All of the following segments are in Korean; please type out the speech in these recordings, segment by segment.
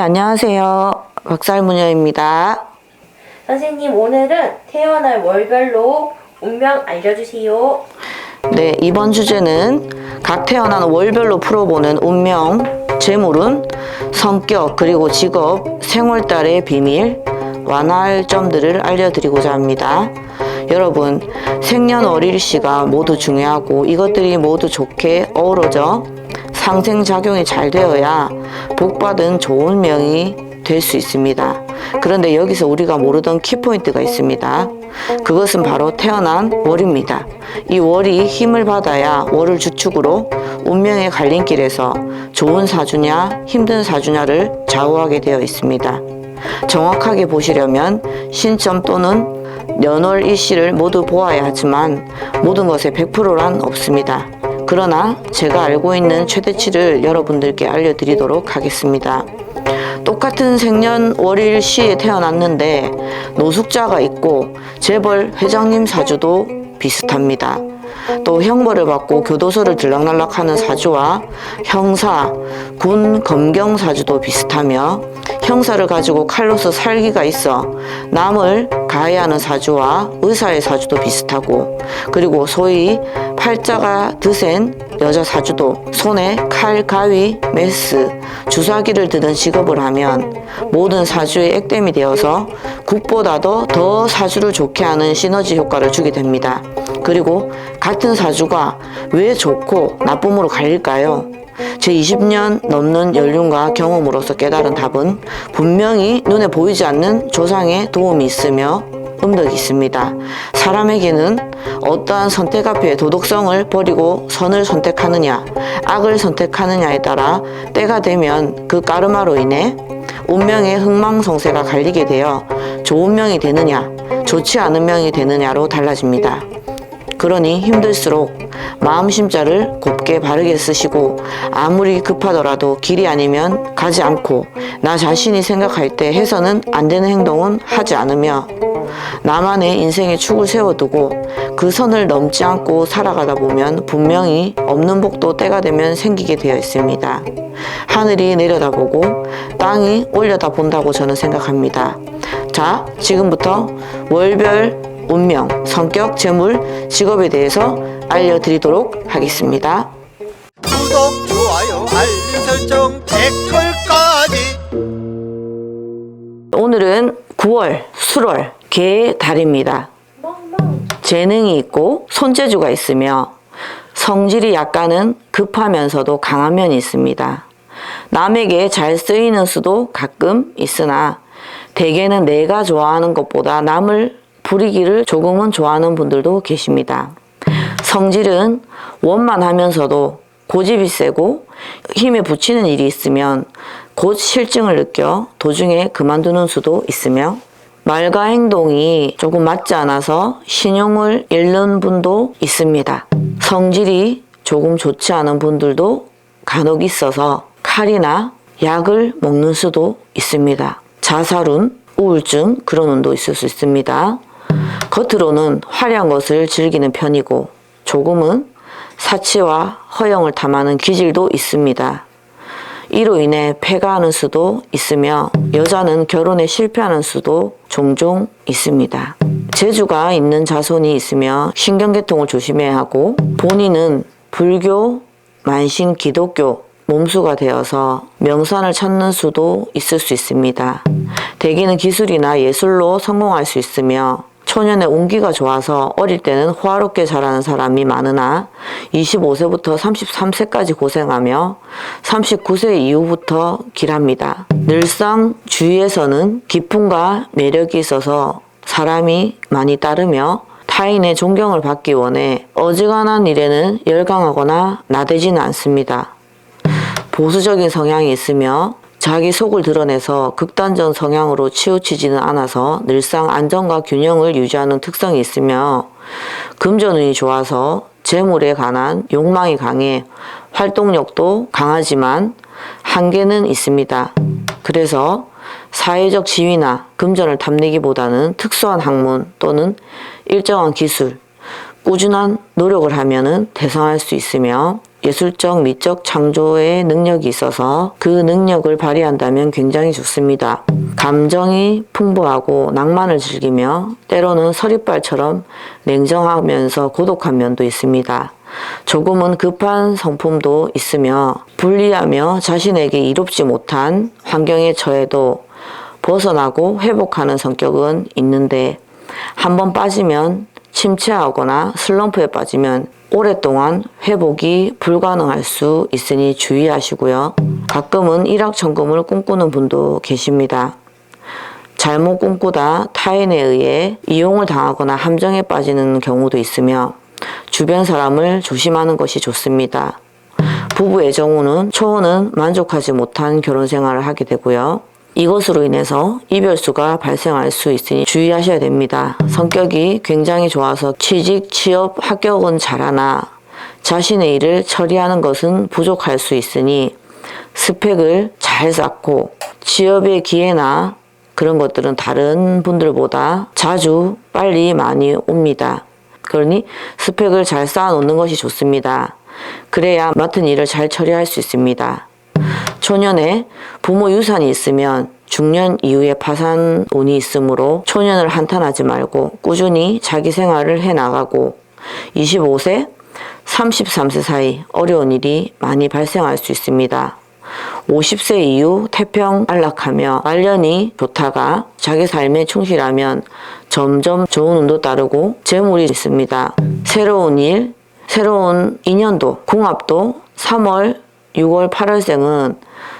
안녕하세요. 박살무녀입니다. 선생님 오늘은 태어날 월별로 운명 알려주세요. 네, 이번 주제는 각 태어난 월별로 풀어보는 운명, 재물운, 성격, 그리고 직업, 생월달의 비밀, 완화할 점들을 알려드리고자 합니다. 여러분, 생년월일시가 모두 중요하고 이것들이 모두 좋게 어우러져 상생작용이 잘 되어야 복받은 좋은 명이 될 수 있습니다. 그런데 여기서 우리가 모르던 키포인트가 있습니다. 그것은 바로 태어난 월입니다. 이 월이 힘을 받아야 월을 주축으로 운명의 갈림길에서 좋은 사주냐 힘든 사주냐를 좌우하게 되어 있습니다. 정확하게 보시려면 신점 또는 연월 일시를 모두 보아야 하지만 모든 것에 100%란 없습니다. 그러나 제가 알고 있는 최대치를 여러분들께 알려드리도록 하겠습니다. 똑같은 생년 월일 시에 태어났는데 노숙자가 있고 재벌 회장님 사주도 비슷합니다. 또 형벌을 받고 교도소를 들락날락하는 사주와 형사, 군 검경 사주도 비슷하며 형사를 가지고 칼로서 살기가 있어 남을 가해하는 사주와 의사의 사주도 비슷하고 그리고 소위 팔자가 드센 여자 사주도 손에 칼, 가위, 메스, 주사기를 드는 직업을 하면 모든 사주의 액땜이 되어서 국보다도 더 사주를 좋게 하는 시너지 효과를 주게 됩니다. 그리고 같은 사주가 왜 좋고 나쁨으로 갈릴까요? 제 20년 넘는 연륜과 경험으로서 깨달은 답은 분명히 눈에 보이지 않는 조상의 도움이 있으며 음덕이 있습니다. 사람에게는 어떠한 선택 앞에 도덕성을 버리고 선을 선택하느냐, 악을 선택하느냐에 따라 때가 되면 그 까르마로 인해 운명의 흥망성쇠가 갈리게 되어 좋은 명이 되느냐, 좋지 않은 명이 되느냐로 달라집니다. 그러니 힘들수록 마음 심자를 곱게 바르게 쓰시고 아무리 급하더라도 길이 아니면 가지 않고 나 자신이 생각할 때 해서는 안 되는 행동은 하지 않으며 나만의 인생의 축을 세워두고 그 선을 넘지 않고 살아가다 보면 분명히 없는 복도 때가 되면 생기게 되어 있습니다. 하늘이 내려다보고 땅이 올려다본다고 저는 생각합니다. 자, 지금부터 월별 운명, 성격, 재물, 직업에 대해서 알려드리도록 하겠습니다. 구독, 좋아요, 알림 설정, 댓글까지 오늘은 9월, 술월, 개의 달입니다. 재능이 있고 손재주가 있으며 성질이 약간은 급하면서도 강한 면이 있습니다. 남에게 잘 쓰이는 수도 가끔 있으나 대개는 내가 좋아하는 것보다 남을 부리기를 조금은 좋아하는 분들도 계십니다. 성질은 원만하면서도 고집이 세고 힘에 붙이는 일이 있으면 곧 실증을 느껴 도중에 그만두는 수도 있으며 말과 행동이 조금 맞지 않아서 신용을 잃는 분도 있습니다. 성질이 조금 좋지 않은 분들도 간혹 있어서 칼이나 약을 먹는 수도 있습니다. 자살운, 우울증 그런 운도 있을 수 있습니다. 겉으로는 화려한 것을 즐기는 편이고 조금은 사치와 허영을 탐하는 기질도 있습니다. 이로 인해 폐가하는 수도 있으며 여자는 결혼에 실패하는 수도 종종 있습니다. 재주가 있는 자손이 있으며 신경계통을 조심해야 하고 본인은 불교, 만신, 기독교, 몸수가 되어서 명산을 찾는 수도 있을 수 있습니다. 대기는 기술이나 예술로 성공할 수 있으며 초년에 운기가 좋아서 어릴 때는 호화롭게 자라는 사람이 많으나 25세부터 33세까지 고생하며 39세 이후부터 길합니다. 늘상 주위에서는 기품과 매력이 있어서 사람이 많이 따르며 타인의 존경을 받기 원해 어지간한 일에는 열광하거나 나대지는 않습니다. 보수적인 성향이 있으며 자기 속을 드러내서 극단적 성향으로 치우치지는 않아서 늘상 안정과 균형을 유지하는 특성이 있으며 금전운이 좋아서 재물에 관한 욕망이 강해 활동력도 강하지만 한계는 있습니다. 그래서 사회적 지위나 금전을 탐내기보다는 특수한 학문 또는 일정한 기술, 꾸준한 노력을 하면 은 대성할 수 있으며 예술적, 미적 창조의 능력이 있어서 그 능력을 발휘한다면 굉장히 좋습니다. 감정이 풍부하고 낭만을 즐기며 때로는 서리빨처럼 냉정하면서 고독한 면도 있습니다. 조금은 급한 성품도 있으며 불리하며 자신에게 이롭지 못한 환경에 처해도 벗어나고 회복하는 성격은 있는데 한번 빠지면 침체하거나 슬럼프에 빠지면 오랫동안 회복이 불가능할 수 있으니 주의하시고요. 가끔은 일확천금을 꿈꾸는 분도 계십니다. 잘못 꿈꾸다 타인에 의해 이용을 당하거나 함정에 빠지는 경우도 있으며 주변 사람을 조심하는 것이 좋습니다. 부부 애정우는 초혼은 만족하지 못한 결혼 생활을 하게 되고요. 이것으로 인해서 이별수가 발생할 수 있으니 주의하셔야 됩니다. 성격이 굉장히 좋아서 취직, 취업, 합격은 잘하나 자신의 일을 처리하는 것은 부족할 수 있으니 스펙을 잘 쌓고 취업의 기회나 그런 것들은 다른 분들보다 자주 빨리 많이 옵니다. 그러니 스펙을 잘 쌓아놓는 것이 좋습니다. 그래야 맡은 일을 잘 처리할 수 있습니다. 초년에 부모 유산이 있으면 중년 이후에 파산운이 있으므로 초년을 한탄하지 말고 꾸준히 자기 생활을 해 나가고 25세, 33세 사이 어려운 일이 많이 발생할 수 있습니다. 50세 이후 태평 안락하며 말년이 좋다가 자기 삶에 충실하면 점점 좋은 운도 따르고 재물이 있습니다. 새로운 일, 새로운 인연도, 궁합도 3월, 6월, 8월생은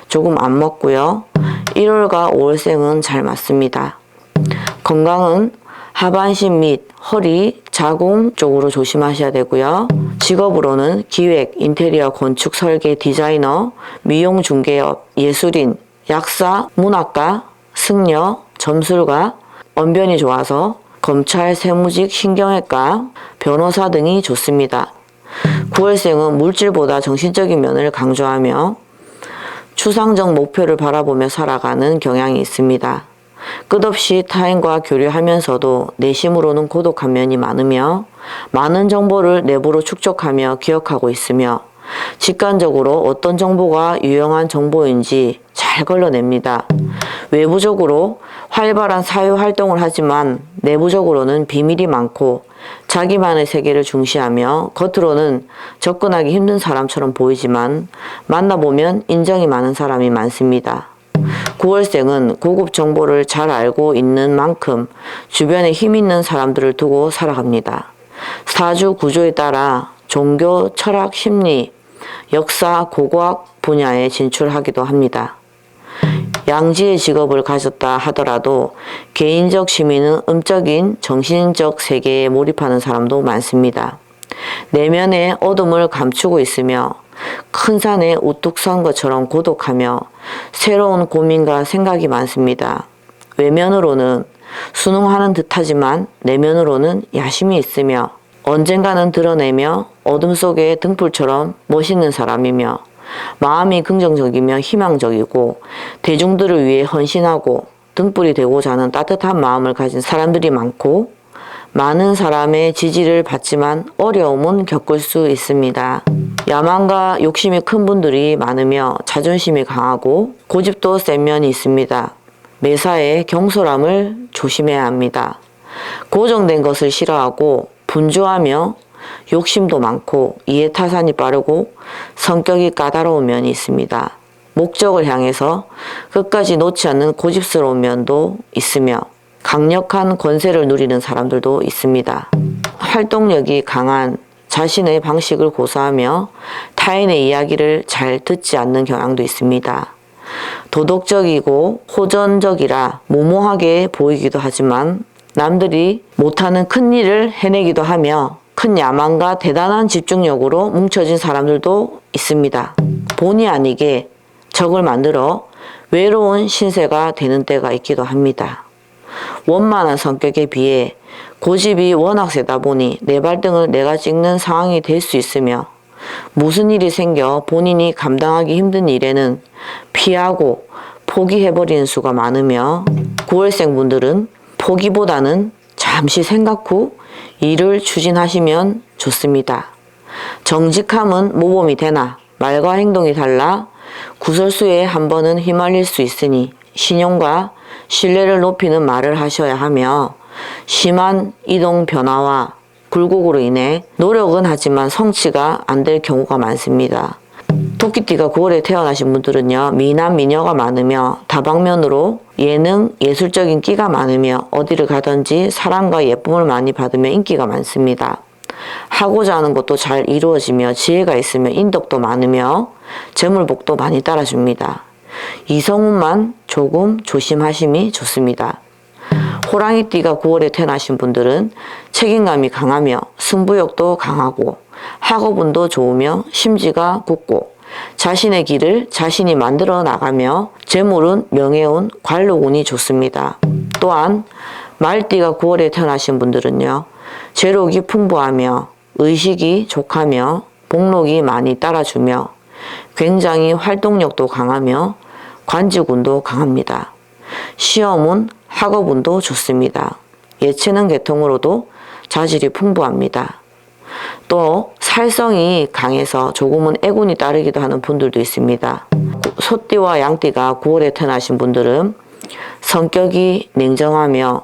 조금 안 맞고요. 1월과 5월생은 잘 맞습니다. 건강은 하반신 및 허리, 자궁 쪽으로 조심하셔야 되고요. 직업으로는 기획, 인테리어, 건축, 설계, 디자이너, 미용 중개업, 예술인, 약사, 문학가, 승려, 점술가, 언변이 좋아서 검찰, 세무직, 신경외과, 변호사 등이 좋습니다. 9월생은 물질보다 정신적인 면을 강조하며 추상적 목표를 바라보며 살아가는 경향이 있습니다. 끝없이 타인과 교류하면서도 내심으로는 고독한 면이 많으며 많은 정보를 내부로 축적하며 기억하고 있으며 직관적으로 어떤 정보가 유용한 정보인지 잘 걸러냅니다. 외부적으로 활발한 사회 활동을 하지만 내부적으로는 비밀이 많고 자기만의 세계를 중시하며 겉으로는 접근하기 힘든 사람처럼 보이지만 만나보면 인정이 많은 사람이 많습니다. 9월생은 고급 정보를 잘 알고 있는 만큼 주변에 힘 있는 사람들을 두고 살아갑니다. 사주 구조에 따라 종교, 철학, 심리, 역사, 고고학 분야에 진출하기도 합니다. 양지의 직업을 가졌다 하더라도 개인적 취미는 음적인 정신적 세계에 몰입하는 사람도 많습니다. 내면의 어둠을 감추고 있으며 큰 산에 우뚝 선 것처럼 고독하며 새로운 고민과 생각이 많습니다. 외면으로는 순응하는 듯하지만 내면으로는 야심이 있으며 언젠가는 드러내며 어둠 속의 등불처럼 멋있는 사람이며 마음이 긍정적이며 희망적이고 대중들을 위해 헌신하고 등불이 되고자 하는 따뜻한 마음을 가진 사람들이 많고 많은 사람의 지지를 받지만 어려움은 겪을 수 있습니다. 야망과 욕심이 큰 분들이 많으며 자존심이 강하고 고집도 센 면이 있습니다. 매사에 경솔함을 조심해야 합니다. 고정된 것을 싫어하고 분주하며 욕심도 많고 이해타산이 빠르고 성격이 까다로운 면이 있습니다. 목적을 향해서 끝까지 놓지 않는 고집스러운 면도 있으며 강력한 권세를 누리는 사람들도 있습니다. 활동력이 강한 자신의 방식을 고수하며 타인의 이야기를 잘 듣지 않는 경향도 있습니다. 도덕적이고 호전적이라 모모하게 보이기도 하지만 남들이 못하는 큰 일을 해내기도 하며 큰 야망과 대단한 집중력으로 뭉쳐진 사람들도 있습니다. 본의 아니게 적을 만들어 외로운 신세가 되는 때가 있기도 합니다. 원만한 성격에 비해 고집이 워낙 세다 보니 내 발등을 내가 찍는 상황이 될 수 있으며 무슨 일이 생겨 본인이 감당하기 힘든 일에는 피하고 포기해버리는 수가 많으며 9월생 분들은 포기보다는 잠시 생각 후 일을 추진하시면 좋습니다. 정직함은 모범이 되나 말과 행동이 달라 구설수에 한 번은 휘말릴 수 있으니 신용과 신뢰를 높이는 말을 하셔야 하며 심한 이동 변화와 굴곡으로 인해 노력은 하지만 성취가 안 될 경우가 많습니다. 토끼띠가 9월에 태어나신 분들은요, 미남, 미녀가 많으며 다방면으로 예능, 예술적인 끼가 많으며 어디를 가든지 사랑과 예쁨을 많이 받으며 인기가 많습니다. 하고자 하는 것도 잘 이루어지며 지혜가 있으며 인덕도 많으며 재물복도 많이 따라줍니다. 이성운만 조금 조심하심이 좋습니다. 호랑이띠가 9월에 태어나신 분들은 책임감이 강하며 승부욕도 강하고 학업운도 좋으며 심지가 굳고 자신의 길을 자신이 만들어 나가며 재물은 명예운 관록운이 좋습니다. 또한 말띠가 9월에 태어나신 분들은요 재력이 풍부하며 의식이 족하며 복록이 많이 따라주며 굉장히 활동력도 강하며 관직운도 강합니다. 시험은 학업운도 좋습니다. 예체능 계통으로도 자질이 풍부합니다. 또 살성이 강해서 조금은 애군이 따르기도 하는 분들도 있습니다. 소띠와 양띠가 9월에 태어나신 분들은 성격이 냉정하며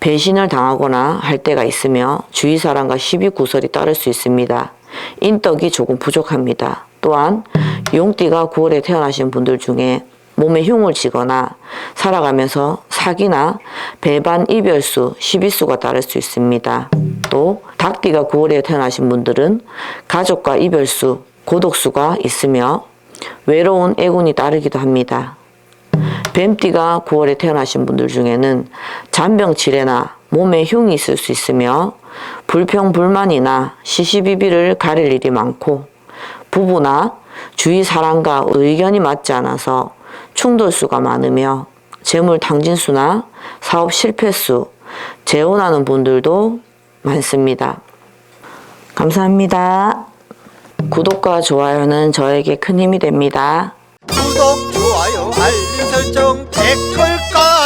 배신을 당하거나 할 때가 있으며 주위 사람과 시비 구설이 따를 수 있습니다. 인덕이 조금 부족합니다. 또한 용띠가 9월에 태어나신 분들 중에 몸에 흉을 지거나 살아가면서 사기나 배반 이별수, 시비수가 따를 수 있습니다. 또 닭띠가 9월에 태어나신 분들은 가족과 이별수, 고독수가 있으며 외로운 애군이 따르기도 합니다. 뱀띠가 9월에 태어나신 분들 중에는 잔병치레나 몸에 흉이 있을 수 있으며 불평불만이나 시시비비를 가릴 일이 많고 부부나 주위 사람과 의견이 맞지 않아서 충돌수가 많으며 재물 탕진수나 사업 실패수, 재혼하는 분들도 많습니다. 감사합니다. 구독과 좋아요는 저에게 큰 힘이 됩니다. 구독, 좋아요, 알림 설정, 댓글까지